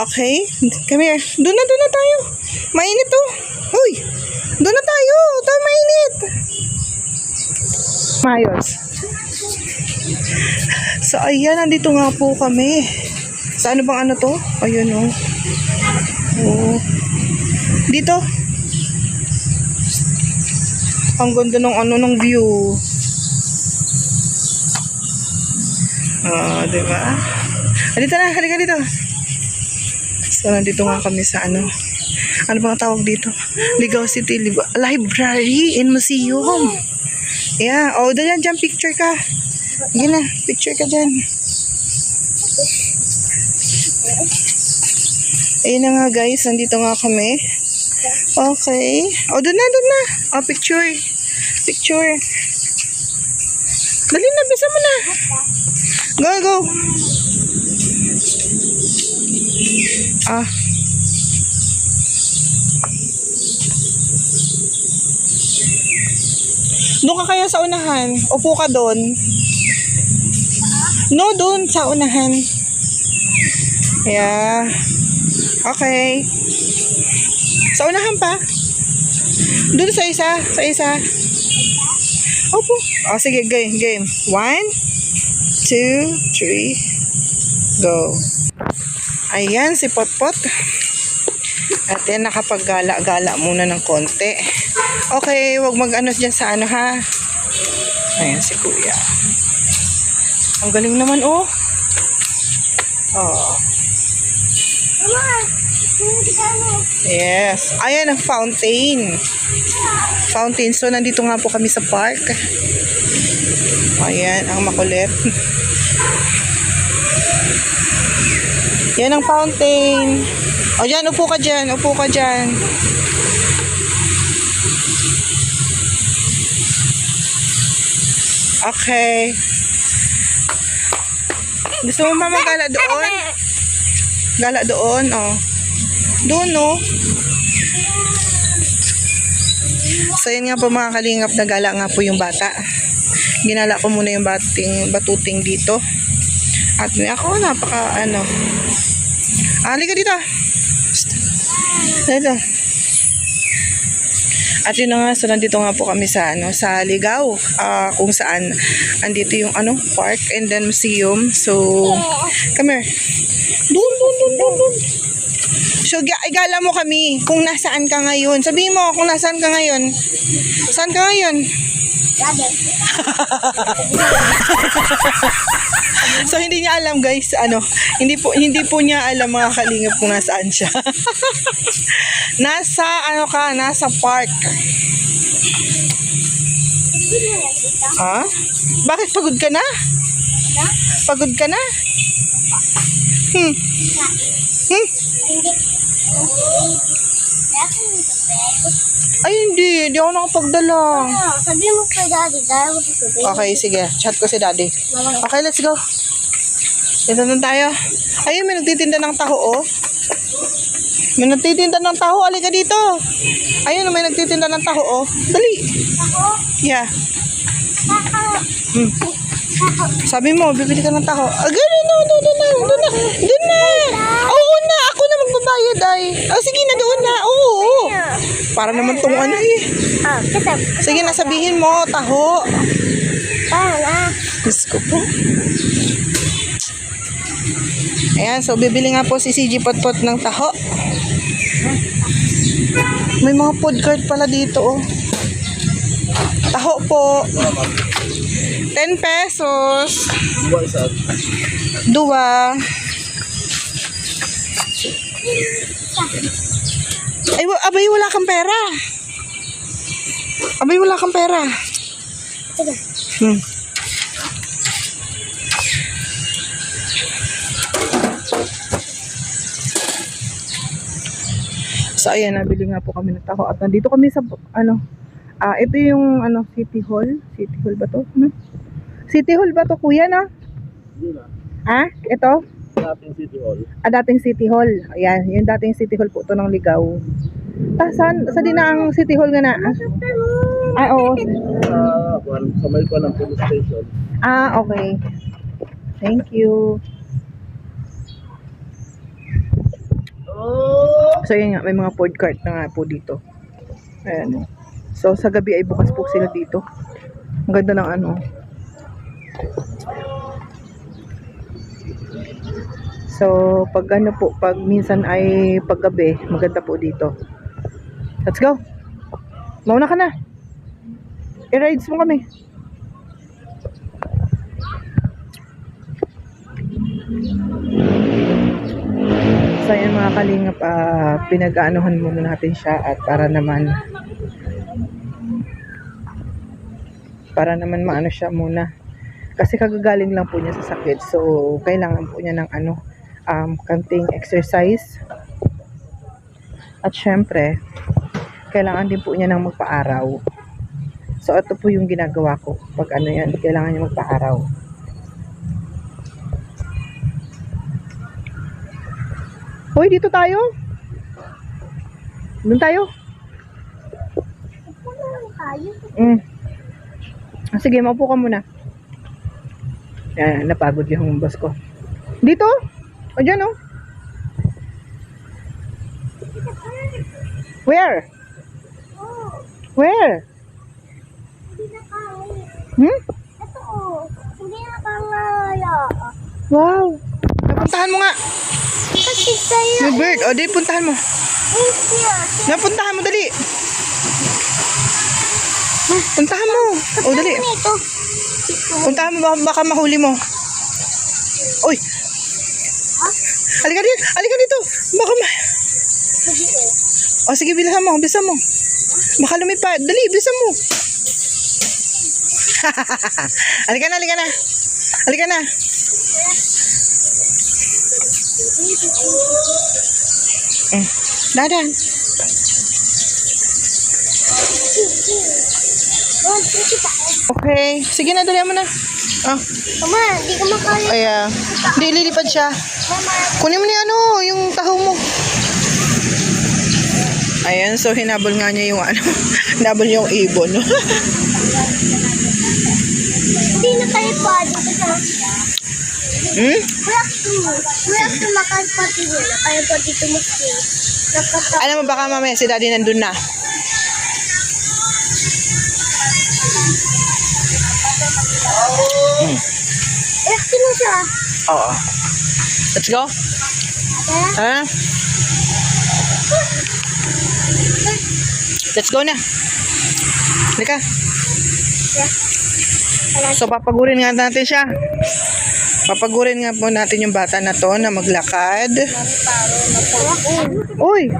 Okay. Come here. Doon na, doon na tayo. Mainit to. Uy. Doon na tayo. Tayo mainit. Mayos. So, ayan. Nandito nga po kami. Sa ano bang ano to? Ayun, oh. Oh. Dito. Ang ganda ng ano ng view. Ah, di ba? Halika na, halika dito. So, nandito nga kami sa ano. Ano bang tawag dito? Ligaw City Lib- Library and Museum. Yeah. Oh, dyan, dyan, picture ka. Yan na, picture ka dyan. Ayun na nga guys, nandito nga kami. Okay. Oh, doon na, doon na. Oh, picture. Picture. Dali na, bisa mo na. Go, go. Ah. Doon ka kaya sa unahan. Upo ka doon. No, doon sa unahan. Yeah. Okay. Sa unahan pa. Doon sa isa. Sa isa. Opo. O, sige, game, game. One, two, three, go. Ayan, si Potpot. At yan, nakapaggala-gala muna ng konti. Okay, wag mag-ano dyan sa ano ha. Ayan, si Kuya. Ang galing naman, oh. Oh. Yes. Ayan ang fountain. Fountain. So, nandito nga po kami sa park. Ayan, ang makulit. Yan ang fountain. O, dyan, upo ka dyan. Upo ka dyan. Okay. Gusto mo mama gala doon? Gala doon, oh. Doon, oh. So, yun nga po mga kalingap, nagala nga po yung bata. Ginala ko muna yung bating, batuting dito. At ako, napaka, ano. Halika dito. Dito. At yun na nga, so nandito nga po kami sa, ano, sa Ligaw, ah, kung saan andito yung, ano, park and then museum. So, come here. Doon, doon, doon, doon, doon. So, ga- igala mo kami kung nasaan ka ngayon. Sabihin mo kung nasaan ka ngayon. Saan ka ngayon? So hindi niya alam guys, ano, hindi po hindi po niya alam mga kalingap kung nasaan siya. nasa ano ka, nasa park. Ha? Bakit pagod ka na? Pagod ka na? Hmm. Hmm. Ay hindi, hindi ako nakapagdala. Sabi mo kay daddy, dahil sa tubig. Okay, sige. Chat ko si daddy. Okay, let's go. Dito na tayo. Ayun, may nagtitinda ng taho, oh. May nagtitinda ng taho. Alika dito. Ayun, may nagtitinda ng taho, oh. Dali. ako, Yeah. ako, Hmm. Sabi mo, bibili ka ng taho. Ah, ganun na. Doon na. Doon na. Doon na. Oo na. Magbabayad, ay. Ah, sige na, doon na. Oo. Para naman tong ano, eh. ah, Sige na, sabihin mo, taho. para na. Diyos ko po. Ayan, so bibili nga po si CG Potpot ng taho. May mga food cart pala dito, oh. Taho po. 10 pesos. Dua. Ay, abay, wala kang pera. Abay, wala kang pera. Hmm. So ayan, nabili nga po kami ng taho at nandito kami sa ano, ah ito yung ano City Hall. City Hall ba to? Ano? City Hall ba to kuya na? Ah, ito? Dating City Hall. Ah, dating City Hall. Ayan, yung dating City Hall po to ng Ligaw. Ta, saan, sa din ang City Hall nga na? Ah, oo. Sa, uh, sa may pa ng police station. Ah, okay. Thank you. So, yun nga, may mga food cart na nga po dito. Ayan. So, sa gabi ay bukas po sila dito. Ang ganda ng ano. So, pag ano po, pag minsan ay paggabi, maganda po dito. Let's go. Mauna ka na. I-rides mo kami. So, ayan mga kalingap, ah, pinag-aanuhan muna natin siya at para naman para naman maano siya muna. Kasi kagagaling lang po niya sa sakit. So, kailangan po niya ng ano, um, kanting exercise. At syempre, kailangan din po niya ng magpa-araw. So, ito po yung ginagawa ko. Pag ano yan, kailangan niya magpa-araw. Hoy, dito tayo. Doon tayo. Mm. Ah, Sige, maupo ka muna. Yan, napagod yung boss ko. Dito? O, dyan, oh. Where? Oh, Where? hindi. Hmm? Ito oh. Hindi na kaya. Wow. Napuntahan mo nga. Kasi sa'yo. May bird. O, di, puntahan mo. Napuntahan mo, dali. Puntahan mo. O, dali. Ano ito? Puntahan mo, baka, baka mahuli mo. Uy. Halika dito. Halika dito. Baka ma... O, sige, bilisan mo. Bilisan mo. Baka lumipad. Dali, bilisan mo. halika na, halika na. Halika na. Mm. Dadan. Okay. Sige na, dali mo na. Ah, Mama, hindi ko makaya. ay, ah. Hindi, lilipad siya. Mama, Kunin mo ni ano, yung taho mo. Ayan, so hinabol nga niya yung ano, hinabol niya yung ibon. hindi na tayo pwede kasi hmm? Wala ko. Wala ko makapati nila. Kaya pa dito. Nakata. Alam mo, baka mamaya si daddy nandun na. Eh, sino siya? Oo. Let's go. Kaya? Ha? Let's go na. Halika. So, papagurin nga natin siya. Papagurin nga po natin yung bata na to na maglakad. Uy!